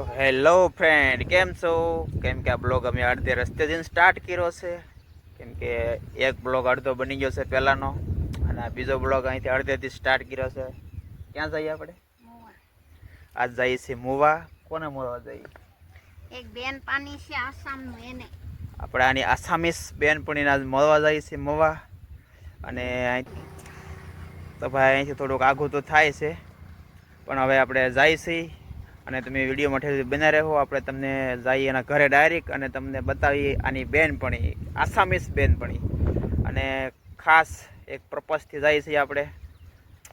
તો hello friend કેમ છો? કેમ કે આ બ્લોગ અમે અડધે રસ્તે જઈને સ્ટાર્ટ કર્યો છે. કેમ કે એક બ્લોગ અડધો બની ગયો છે પહેલાંનો અને આ બીજો બ્લોગ અહીંથી અડધેથી સ્ટાર્ટ કર્યો છે. ક્યાં જઈએ આપણે? આજ જઈએ છીએ મુવા. કોને મળવા જઈએ? એક બેન પાણી છે આસામનું એને. આપણે આની આસામીસ બેનપણીને આજ મળવા જઈએ છીએ મુવા. અને તો ભાઈ અહીંથી થોડુંક આઘું તો થાય છે. પણ હવે આપણે છીએ. અને તમે વીડિયો માટે બના રહો. આપણે તમને જઈએ એના ઘરે ડાયરેક્ટ અને તમને બતાવીએ આની બેનપણી, આસામીસ બેનપણી. અને ખાસ એક પ્રપોઝથી જઈએ છીએ આપણે.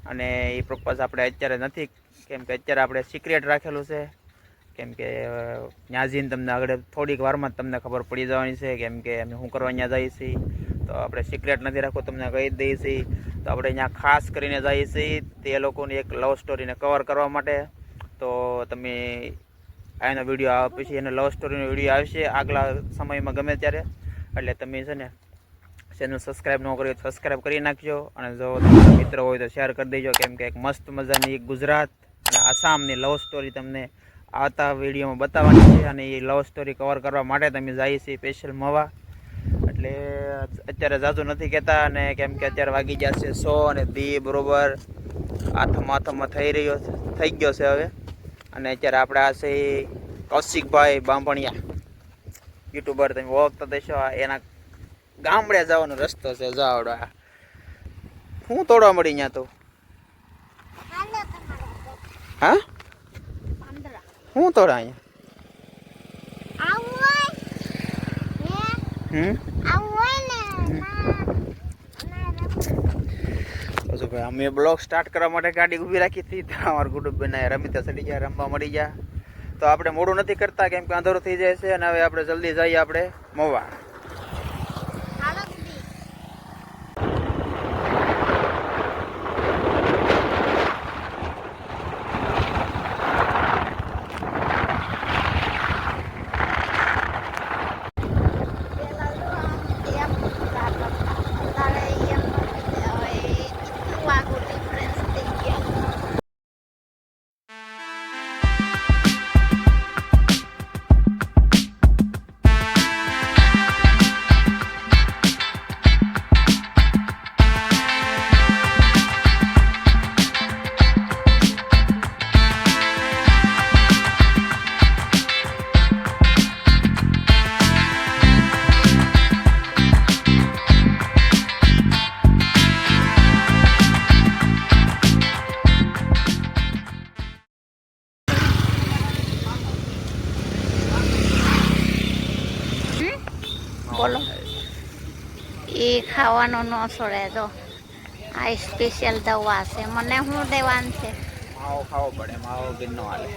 અને એ પ્રપોઝ આપણે અત્યારે નથી. કેમ કે અત્યારે આપણે સિક્રેટ રાખેલું છે. કેમ કે જઈને તમને આગળ થોડીક વારમાં જ તમને ખબર પડી જવાની છે કેમ કે અમે શું કરવા ત્યાં જઈએ છીએ. તો આપણે સિક્રેટ નથી રાખવું, તમને કહી દઈએ છીએ. તો આપણે ત્યાં ખાસ કરીને જઈએ છીએ તે લોકોની એક લવ સ્ટોરીને કવર કરવા માટે. તો તમે આનો વીડિયો આવે, પછી એનો લવ સ્ટોરીનો વીડિયો આવશે આગલા સમયમાં ગમે ત્યારે. એટલે તમે છે ને ચેનલ સબસ્ક્રાઈબ ન કરી સબસ્ક્રાઈબ કરી નાખજો અને જો તમારા મિત્રો હોય તો શેર કરી દેજો, કેમ કે એક મસ્ત મજાની ગુજરાત અને આસામની લવ સ્ટોરી તમને આવતા વિડીયોમાં બતાવવાની છે અને એ લવ સ્ટોરી કવર કરવા માટે તમે જઈએ છીએ સ્પેશિયલ મવા. એટલે અત્યારે જાજુ નથી કહેતા અને કેમ કે અત્યારે વાગી ગયા છે સો અને દી બરોબર. આથમ આથમમાં થઈ રહ્યો, થઈ ગયો છે હવે. અને અત્યારે આપણે આ છે કૌશિકભાઈ બાંભણિયા. યુટ્યુબર તમે ઓળખતા દેશો આ એના ગામડે જવાનો રસ્તો છે જાવડો આ. શું તોડવા મળી ત્યાં તો? હા? શું તોડા અહીંયા? હે હમ આવું હોય ને ના ના શું ભાઈ, અમે બ્લોગ સ્ટાર્ટ કરવા માટે ગાડી ઊભી રાખી હતી. અમારા કુટુંબ બનાવે રમીતા ચડી ગયા, રમવા મળી ગયા. તો આપણે મોડું નથી કરતા, કેમ કે અંધારું થઈ જાય છે અને હવે આપણે જલ્દી જઈએ આપણે મવા ખાવાનો ન છોડે તો આ સ્પેશિયલ દવા છે. મને શું દેવાનું છે? માવો ખાવો પડે. માવો ગિરનો હાલે.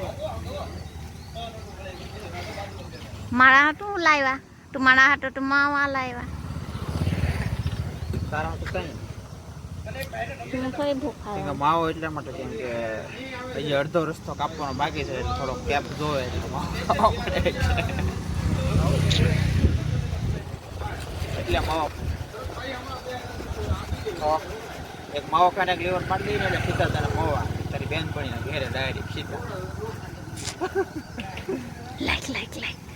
મારા હાટું લાવ્યા? તું મારા હાટું તું માવા લાવ્યા? તારા તો કઈ માવો એટલા માટે કેમ કે હજી અડધો રસ્તો કાપવાનો બાકી છે. થોડો કેપ જોવે એટલે માવો પડે. એટલે માવો તો એક માવો ખાને એક લીવર મારી દઈને એટલે સીધા તને મોવા. તારી બેન ઘેરે ડાયરેક્ટ સીધા. લાઈક લાઈક લાઈક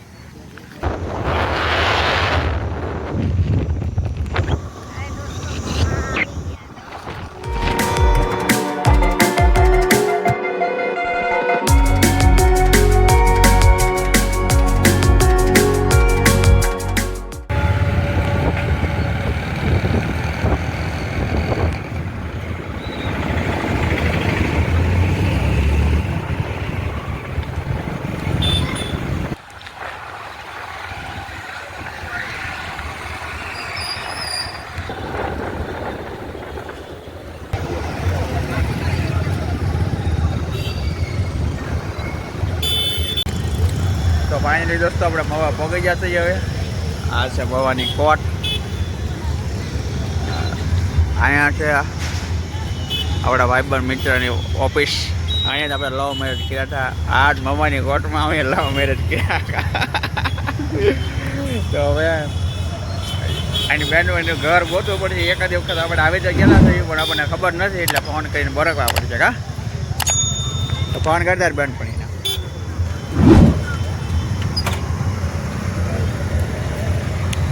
ફાઇનલી દોસ્તો આપણે મવા પગી જશે હવે. આ છે મવાની કોટ. અહીંયા છે આપણા ભાઈબંધ મિત્રની ઓફિસ. અહીંયા જ આપણે લવ મેરેજ કર્યા હતા. આ જ મવાની કોટમાં અમે લવ મેરેજ કર્યા. તો હવે એની બહેનનું ઘર ગોતવું પડશે. એકાદ વખત આપણે આવી તો ગયેલા થયું પણ આપણને ખબર નથી એટલે ફોન કરીને બરકવા પડશે, કા? તો ફોન કરતા બેન પણ.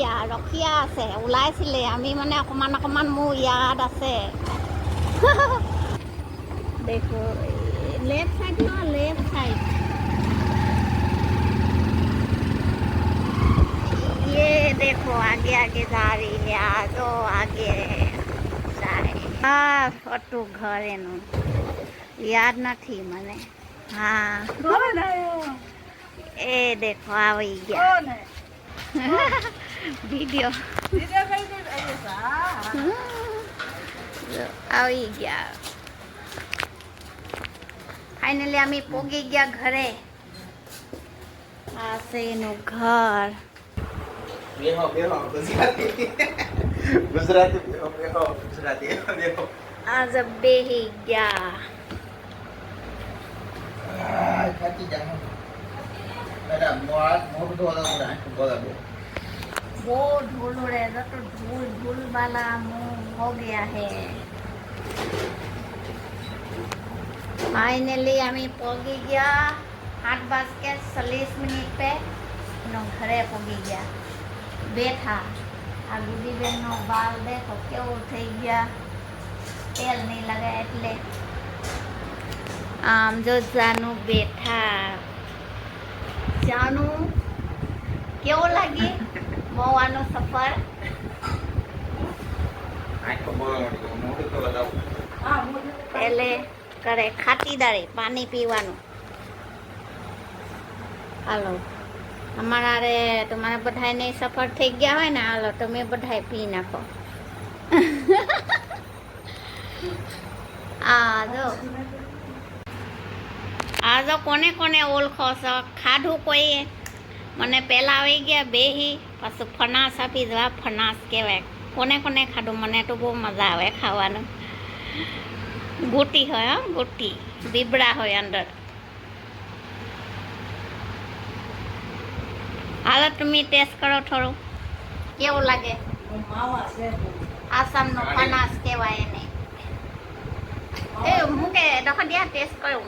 হেৰিয়া ৰখিয়া আছে ওলাইছিলে আমি মানে অকণমান অকণমান মোৰ ইয়াত আছে দেখো লেফ্ট চাইড ন লেফ্ট চাইড ये देखो आगे आगे जा रही है आ तो आगे જાય હા ખોટું ઘર એનું યાદ નથી મને હા એ દેખો આવી ગયા વીડિયો આવી ગયા. ફાઇનલી અમે પોગી ગયા ઘરે. આ છે એનું ઘર. ગુજરાતી. ગુજરાતી બેહો ગયા. આ થાકી જા બેટા મોટ મોટું બોલા બોલા वो धूल उड़े तो तो धूल धूल वाला मुंह हो गया है फाइनली हमें पहुंची गया आठ बज के चालीस मिनट पे નો ઘરે પહોંચી ગયા બેઠા આ ગુડીબેનનો બાલ દેખો કેવો થઈ ગયા તેલ નહીં લગાય એટલે આમ જો જાનું બેઠા જાનું કેવો લાગે મોવાનો સફર. એટલે કરે ખાતીદારે પાણી પીવાનું. હાલો. અમારા રે તમારા બધાને સફર થઈ ગયા હોય ને હાલો તમે બધાય પી નાખો. આ જો. આ જો કોને કોને ઓળખો છો? ખાધું કોઈએ? મને પહેલાં આવી ગયા બેહી પાછું ફનાસ આપી દવા ફનાસ કહેવાય કોને કોને ખાધું મને તો બહુ મજા આવે ખાવાનું ગોટી હોય હો ગોટી બીબડા હોય અંદર હાલો તમે ટેસ્ટ કરો થોડું કેવું લાગે આસામનો ફનાસ કહેવાય એને એ હું કે દખડિયા ટેસ્ટ કરું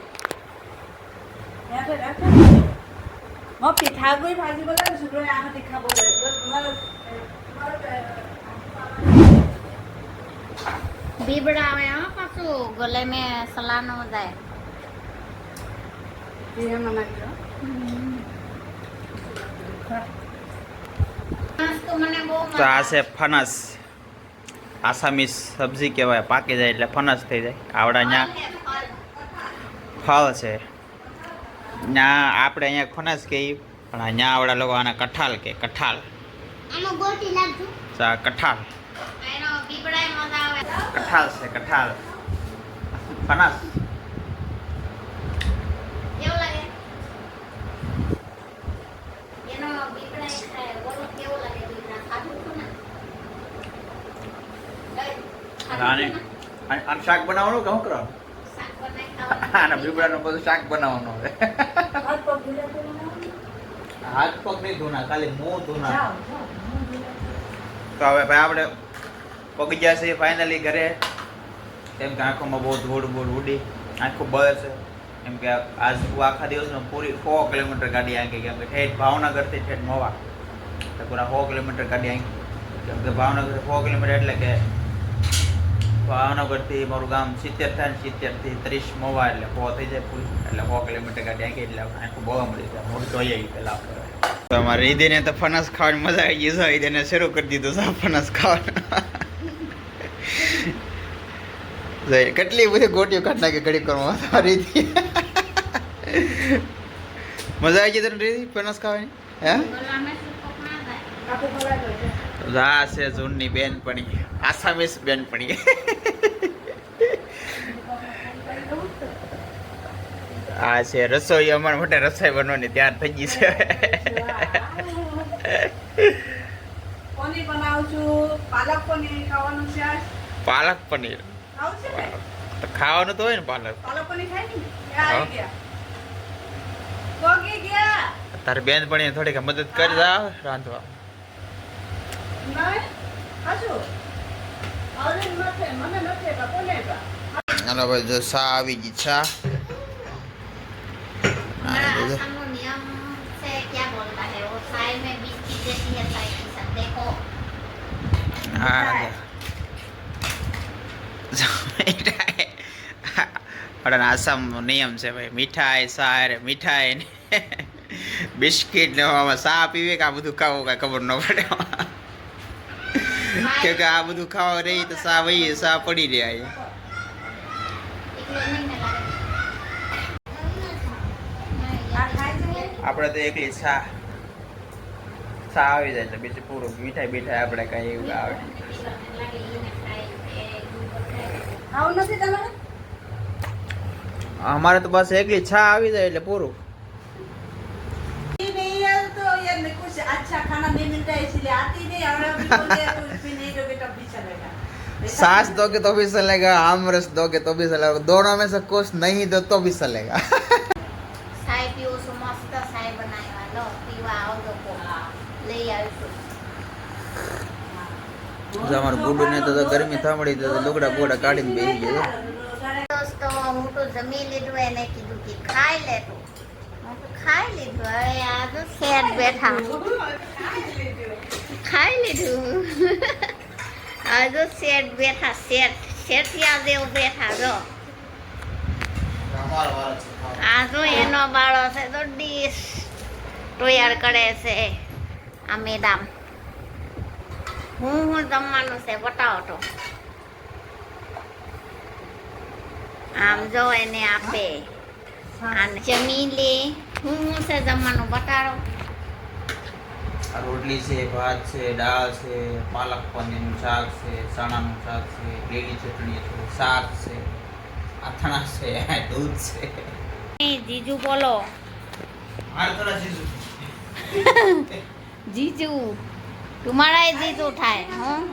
মই পিঠাগুড়ি ভাজিবলৈ দিছোঁ তই আহঁতি খাবলৈ তোমাৰ બીબડા આવે હો પાછું ગલે મેં સલાનો જાય ફનાસ તો મને બહુ તો આ મજા છે ફનસ આસામીસ સબ્જી કહેવાય પાકી જાય એટલે ફનસ થઈ જાય આવડા ત્યાં ફળ છે ત્યાં આપણે અહીંયા ખોનાસ કે પણ અહીંયા આવડા લોકો આને કઠાલ કે કઠાલ. કઠાલ. કઠાલ છે કઠાલ. ફનસ ને? ને? શાક બનાવવાનું કે શું બનાવી આના બીબડાનું બધું શાક બનાવવાનું હવે. હાથ પગ નહીં ધોના ખાલી મોં ધોના. તો હવે ભાઈ આપણે પગજ્યા ગયા છે ફાઇનલી ઘરે. કેમ કે આંખોમાં બહુ ધૂળ બૂળ ઉડી. આંખો બસ છે. કેમ કે આજ આખા દિવસમાં પૂરી સો કિલોમીટર ગાડી આંકી કેમ કે ઠેઠ ભાવનગરથી ઠેઠ મોવા. તો પૂરા સો કિલોમીટર ગાડી આંકી કેમ કે ભાવનગર સો કિલોમીટર એટલે કે ભાવનગરથી મારું ગામ સિત્તેર થાય ને સિત્તેરથી ત્રીસ મોવા એટલે સો થઈ જાય પૂરી એટલે સો કિલોમીટર ગાડી આંકી એટલે આખું બહુ મળી જાય. મોઢું જોઈએ પહેલાં આપણે. તો અમારે ઈદીને તો ફનસ ખાવાની મજા આવી ગઈ છે. ઈદીને શરૂ કરી દીધું છે ફનસ ખાવાનું. કેટલી બધી ગોટીઓ કાઢ નાખી ઘડી કરવામાં સારી હતી મજા આવી ગઈ તને રીતિ ફનસ ખાવાની? હે? જો. છે જૂનની બેનપણી. આસામીસ બેનપણી. આ છે રસોઈ અમારા માટે રસોઈ બનવાની તૈયાર થઈ ગઈ છે. પાલક પનીર. ખાવાનું તો હોય ને પાલક. તારી બેન પણ થોડીક મદદ કરી જા રાંધવા હાલો ભાઈ જો સા આવી પણ આસામનો નિયમ છે ભાઈ. મીઠાઈ સાર મીઠાઈ બિસ્કિટ લેવામાં સા પીવે કે આ બધું ખાવું કાંઈ ખબર ન પડે. કે કે આ બધું ખાવા રહી તો ચા વહી ચા પડી રહે અહીંયા एक लोग नहीं मिला આ ખાય છે આપણે તો એકલી ચા ચા આવી જાય એટલે બીજું પૂરું મીઠાઈ બીઠાઈ આપણે કાંઈ એવું આવે ખાવું નથી તમારે અમારે તો બસ એકલી ચા આવી જાય એટલે પૂરું ये नहीं है तो यार मेरे को अच्छा खाना नहीं मिलता है इसलिए आती नहीं और सास दोगे तो भी चलेगा आमरस दोगे तो भी चलेगा दोनों में से कुछ नहीं दो तो भी चलेगा સાય પીવો છો મસ્ત સાય બનાવ્યા લો પીવા આવો લોકો લઈ આવીશું જો અમારું ગુડુ ને તો ગરમી થામડી તો લુગડા બોગડા કાઢીને બેસી ગયો દોસ્તો હું તો જમી લીધું એને કીધું કે ખાઈ લે તું હું તો ખાઈ લીધું હવે આ તો શેર બેઠા ખાઈ લીધું તો શેઠ બેઠા શેઠ શેઠિયા દેવ બેઠા જો. આ તો એનો બાળો છે તો ડીશ તૈયાર કરે છે આ મેડમ હું હું જમવાનું છે બતાવો આમ જો એને આપે. અને જમી લે. હું હું છે જમવાનું બતાડો આ રોટલી છે ભાત છે દાળ છે પાલક પનીરનું શાક છે ચણાનું શાક છે લીલી ચટણી છે શાક છે અથાણા છે દૂધ છે. જીજુ બોલો. જીજુ. જીજુ. તમારા જીજુ થાય હું?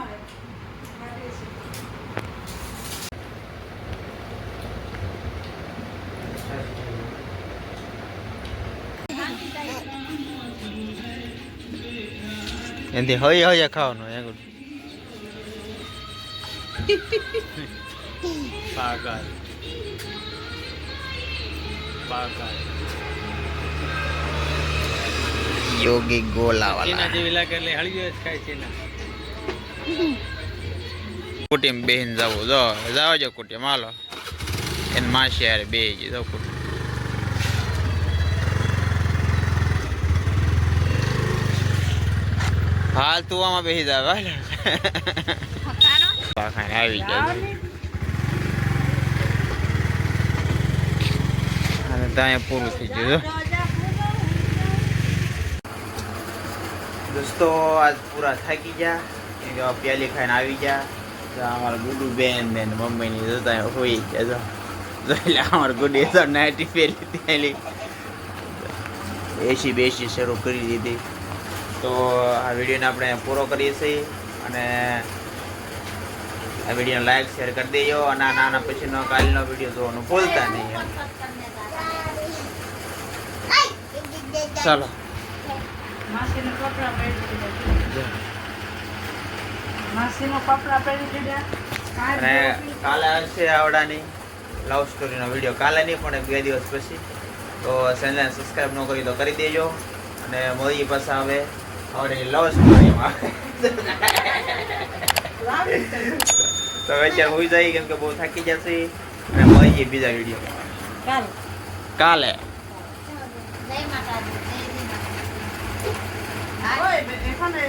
એનાથી હઈ હઈ ખાવાનું એ પાગલ. પાગલ. યોગી ગોલાવાલા. જેવી લાગે એટલે હળવી જ ખાય છે કુટીમ બેહીન જવું. જો જાવ જો કુટીમ હાલો. એને માસી યારે બે જો જાવ કુટીમ. હાલ તું આમાં બેસી જા ભાઈ પાખાને આવી જાય અને ત્યાં પૂરું થઈ ગયું દોસ્તો આજ પૂરા થાકી ગયા. કેમ કે પ્યાલી ખાઈને આવી ગયા. તો અમારા ગુડુ બેન ને મમ્મી ની જોતા હોઈ ગયા જો. એટલે અમારા ગુડી તો નાઇટી પહેરી ત્યાં એસી બેસી શરૂ કરી દીધી. તો આ વિડીયોને આપણે પૂરો કરીએ છીએ અને આ વિડીયોને લાઈક શેર કરી દેજો અને આ નાના પછીનો કાલનો વીડિયો જોવાનું ભૂલતા નહીં ચાલો. અને કાલે આવશે આવડાની. લવ સ્ટોરીનો વીડિયો કાલે નહીં પણ બે દિવસ પછી. તો ચેનલને સબસ્ક્રાઈબ ન કરી તો કરી દેજો. અને મોદી પાસે આવે. આવડે લવ સ્ટોરીમાં તો અત્યારે હોઈ જાય કેમ કે બહુ થાકી જશે અને મળીએ બીજા વીડિયો કાલે કાલે